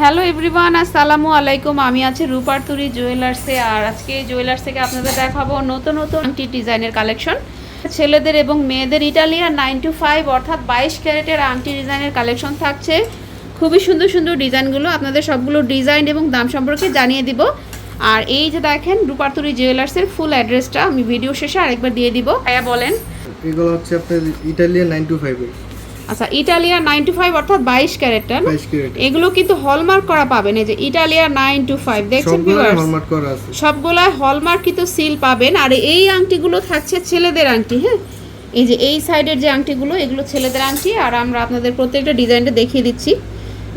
Hello everyone, আসসালামু আলাইকুম। আমি আছি রূপারতুরি জুয়েলার্সে আর আজকে জুয়েলার্স থেকে আপনাদের দেখাবো নতুন নতুন আংটি ডিজাইনের কালেকশন। ছেলেদের এবং মেয়েদের ইটালিয়ান নাইন টু ফাইভ অর্থাৎ বাইশ ক্যারেটের আংটি ডিজাইনের কালেকশন থাকছে। খুবই সুন্দর সুন্দর ডিজাইনগুলো আপনাদের সবগুলো ডিজাইন এবং দাম সম্পর্কে জানিয়ে দিব। আর এই যে দেখেন রূপারতুরি জুয়েলার্সের ফুল অ্যাড্রেসটা আমি ভিডিও শেষে আরেকবার দিয়ে দিব। হ্যাঁ বলেন। এগুলো হচ্ছে আপনার ইটালিয়ান নাইন টু ফাইভের আচ্ছা ইটালিয়ান নাইন টু ফাইভ অর্থাৎ বাইশ ক্যারেটটা বাইশ এগুলো কিন্তু হলমার্ক করা পাবেন এই যে ইটালিয়া নাইন টু ফাইভ দেখছেন সবগুলো viewers? হলমার্ক হলমার্কিত সিল পাবেন। আর এই আংটিগুলো থাকছে ছেলেদের আংটি হ্যাঁ? এই যে এই সাইডের যে আংটিগুলো এগুলো ছেলেদের আংটি। আর আমরা আপনাদের প্রত্যেকটা ডিজাইনটা দেখিয়ে দিচ্ছি।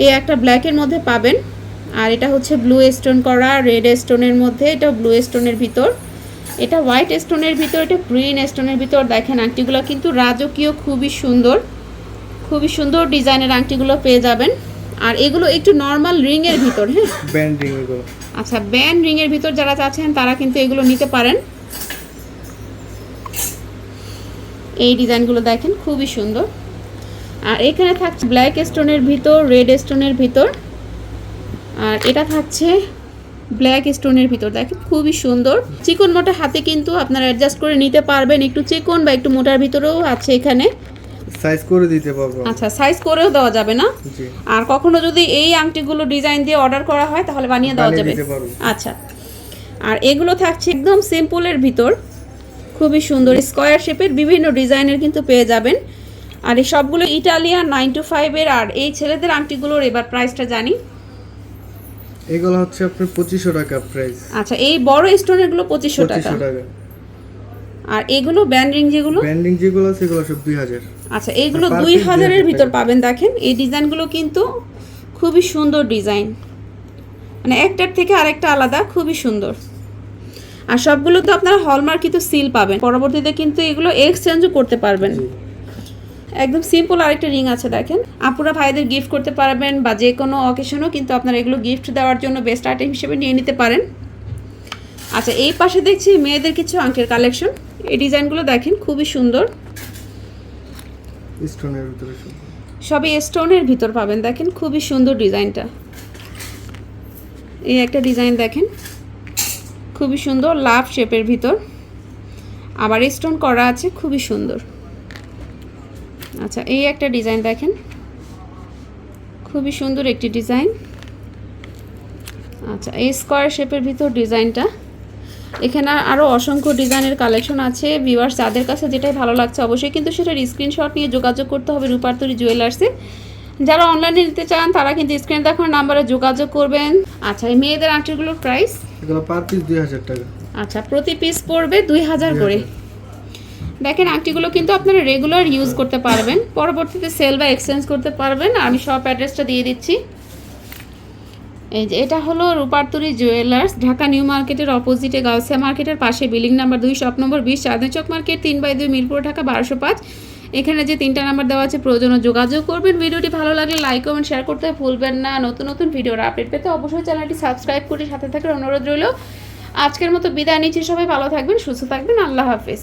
এই একটা ব্ল্যাকের মধ্যে পাবেন। আর এটা হচ্ছে ব্লু স্টোন করা রেড স্টোনের মধ্যে। এটা ব্লু স্টোনের ভিতর। এটা হোয়াইট স্টোনের ভিতর এটা গ্রিন স্টোনের ভিতর। দেখেন আংটিগুলো কিন্তু রাজকীয় খুবই সুন্দর। খুবই সুন্দর ডিজাইনের আংটিগুলো পেয়ে যাবেন। আর এগুলো একটু নর্মাল রিংয়ের ভিতর হ্যাঁ? ব্যান্ড রিং এগুলো। আচ্ছা ব্যান্ড রিং এর ভিতর যারা চাচ্ছেন তারা কিন্তু এগুলো নিতে পারেন। এই ডিজাইনগুলো দেখেন খুবই সুন্দর। আর এখানে থাকছে ব্ল্যাক স্টোনের ভিতর রেড স্টোনের ভিতর। আর এটা থাকছে ব্ল্যাক স্টোনের ভিতর দেখেন খুবই সুন্দর। চিকন মোটা হাতে কিন্তু আপনারা অ্যাডজাস্ট করে নিতে পারবেন। একটু চিকন বা একটু মোটার ভিতরেও আছে এখানে। সাইজ করে দিতে পারব আচ্ছা সাইজ করেও দেওয়া যাবে না? জি। আর কখনো যদি এই আংটিগুলো ডিজাইন দিয়ে অর্ডার করা হয় তাহলে বানিয়ে দেওয়া যাবে। আচ্ছা। আর এগুলো থাকছে একদম সিম্পলের ভিতর। খুবই সুন্দর। স্কোয়ার শেপের বিভিন্ন ডিজাইনের কিন্তু পেয়ে যাবেন। আর এই সবগুলো ইটালিয়ান নাইন টু ফাইভের আর এই ছেলেদের আংটিগুলোর এবার প্রাইসটা জানি। এগুলো হচ্ছে আপনার পঁচিশশো টাকা প্রাইস আচ্ছা এই বড় স্টোনেরগুলো পঁচিশশো টাকা। পঁচিশশো টাকা। আর এগুলো ব্যান্ডিং যেগুলো? ব্যান্ডিং যেগুলো এগুলো সব দুই হাজার। আচ্ছা এইগুলো Per দুই হাজারের ভিতর পাবেন দেখেন। এই ডিজাইনগুলো কিন্তু খুবই সুন্দর ডিজাইন। মানে একটার থেকে আরেকটা আলাদা খুবই সুন্দর। আর সবগুলো তো আপনারা হলমার্কিত সিল পাবেন। পরবর্তীতে কিন্তু এগুলো এক্সচেঞ্জও করতে পারবেন। একদম সিম্পল আরেকটা রিং আছে দেখেন। আপুরা ভাইদের গিফট করতে পারবেন বা যে কোনো অকেশনও কিন্তু আপনারা এগুলো গিফট দেওয়ার জন্য বেস্ট আইটেম হিসেবে নিয়ে নিতে পারেন। আচ্ছা এই পাশে দেখছি মেয়েদের কিছু আংকের কালেকশন এই ডিজাইনগুলো দেখেন খুবই সুন্দর। স্টোনের ভিতরে সবই স্টোনের ভিতর পাবেন দেখেন খুবই সুন্দর ডিজাইনটা। এই একটা ডিজাইন দেখেন খুবই সুন্দর লাভ শেপের ভিতর। আবার স্টোন করা আছে খুবই সুন্দর। আচ্ছা এই একটা ডিজাইন দেখেন খুবই সুন্দর একটি ডিজাইন। আচ্ছা এই স্কোয়ার শেপের ভিতর ডিজাইনটা। এখানে আরও অসংখ্য ডিজাইনের কালেকশন আছে। ভিউয়ার্স যাদের কাছে যেটাই ভালো লাগছে অবশ্যই কিন্তু সেটার স্ক্রিনশট নিয়ে যোগাযোগ করতে হবে রূপার্তরি জুয়েলার্সে। যারা অনলাইনে নিতে চান তারা কিন্তু স্ক্রিনে দেখানো নাম্বারে যোগাযোগ করবেন। আচ্ছা এই মেয়েদের আংটিগুলোর প্রাইস এগুলো পার পিস দুই হাজার টাকা। আচ্ছা প্রতি পিস পড়বে দুই হাজার করে। দেখেন আংটিগুলো কিন্তু আপনারা রেগুলার ইউজ করতে পারবেন। পরবর্তীতে সেল বা এক্সচেঞ্জ করতে পারবেন। আমি সব অ্যাড্রেসটা দিয়ে দিচ্ছি। এটা হলো রূপারতুরি জুয়েলার্স, ঢাকা নিউ মার্কেটের অপোজিটে গাউসিয়া মার্কেটের পাশে, বিল্ডিং নাম্বার দুই, শপ নম্বর বিশ, চাঁদনি চক মার্কেট, তিন বাই দুই, মিরপুর, ঢাকা, বারোশো পাঁচ। এখানে যে তিনটা নাম্বার দেওয়া আছে, প্রয়োজনে যোগাযোগ করবেন। ভিডিওটি ভালো লাগলে লাইক কমেন্ট শেয়ার করতে ভুলবেন না। নতুন নতুন ভিডিওর আপডেট পেতে অবশ্যই চ্যানেলটি সাবস্ক্রাইব করে সাথে থাকার অনুরোধ রইল। আজকের মতো বিদায় নিচ্ছি সবাই, ভালো থাকবেন, সুস্থ থাকবেন, আল্লাহ হাফিজ।